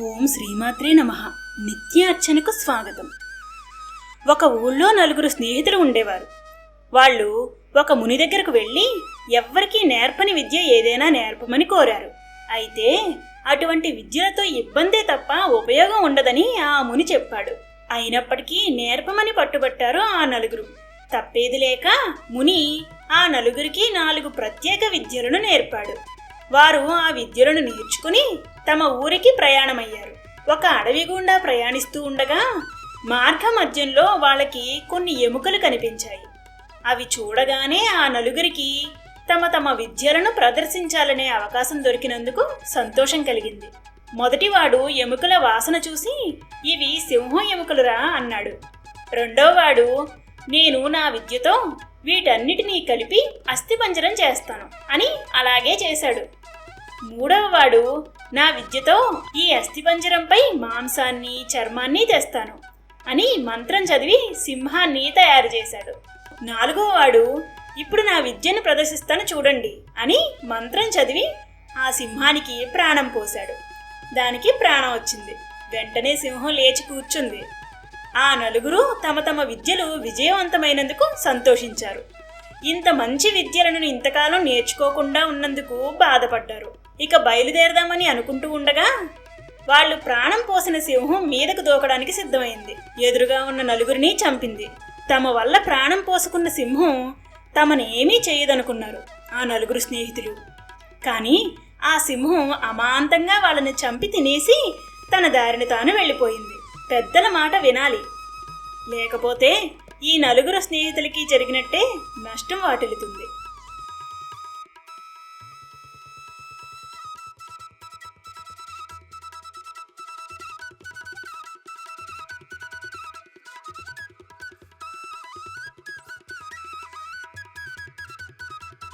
ఓం శ్రీమాత్రే నమ. నిత్యార్చనకు స్వాగతం. ఒక ఊళ్ళో నలుగురు స్నేహితులు ఉండేవారు. వాళ్ళు ఒక ముని దగ్గరకు వెళ్ళి ఎవ్వరికీ నేర్పని విద్య ఏదైనా నేర్పమని కోరారు. అయితే అటువంటి విద్యలతో ఇబ్బందే తప్ప ఉపయోగం ఉండదని ఆ ముని చెప్పాడు. అయినప్పటికీ నేర్పమని పట్టుబట్టారు ఆ నలుగురు. తప్పేది లేక ముని ఆ నలుగురికి నాలుగు ప్రత్యేక విద్యలను నేర్పాడు. వారు ఆ విద్యలను నేర్చుకుని తమ ఊరికి ప్రయాణమయ్యారు. ఒక అడవి గుండా ప్రయాణిస్తూ ఉండగా మార్గ మధ్యంలో వాళ్ళకి కొన్ని ఎముకలు కనిపించాయి. అవి చూడగానే ఆ నలుగురికి తమ తమ విద్యలను ప్రదర్శించాలనే అవకాశం దొరికినందుకు సంతోషం కలిగింది. మొదటివాడు ఎముకల వాసన చూసి ఇవి సింహం ఎముకలురా అన్నాడు. రెండోవాడు నేను నా విద్యతో వీటన్నిటినీ కలిపి అస్థిపంజరం చేస్తాను అని అలాగే చేశాడు. మూడవ వాడు నా విద్యతో ఈ అస్థిపంజరంపై మాంసాన్ని చర్మాన్ని తెస్తాను అని మంత్రం చదివి సింహాన్ని తయారు చేశాడు. నాలుగవ వాడు ఇప్పుడు నా విద్యను ప్రదర్శిస్తాను చూడండి అని మంత్రం చదివి ఆ సింహానికి ప్రాణం పోశాడు. దానికి ప్రాణం వచ్చింది. వెంటనే సింహం లేచి కూర్చుంది. ఆ నలుగురు తమ తమ విద్యలు విజయవంతమైనందుకు సంతోషించారు. ఇంత మంచి విద్యలను ఇంతకాలం నేర్చుకోకుండా ఉన్నందుకు బాధపడ్డారు. ఇక బయలుదేరదామని అనుకుంటూ ఉండగా వాళ్ళు ప్రాణం పోసిన సింహం మీదకు దూకడానికి సిద్ధమైంది. ఎదురుగా ఉన్న నలుగురిని చంపింది. తమ వల్ల ప్రాణం పోసుకున్న సింహం తమనేమీ చేయదనుకున్నారు ఆ నలుగురు స్నేహితులు. కానీ ఆ సింహం అమాంతంగా వాళ్ళని చంపి తినేసి తన దారిని తాను వెళ్ళిపోయింది. పెద్దల మాట వినాలి. లేకపోతే ఈ నలుగురు స్నేహితులకి జరిగినట్టే నష్టం వాటిల్లుతుంది.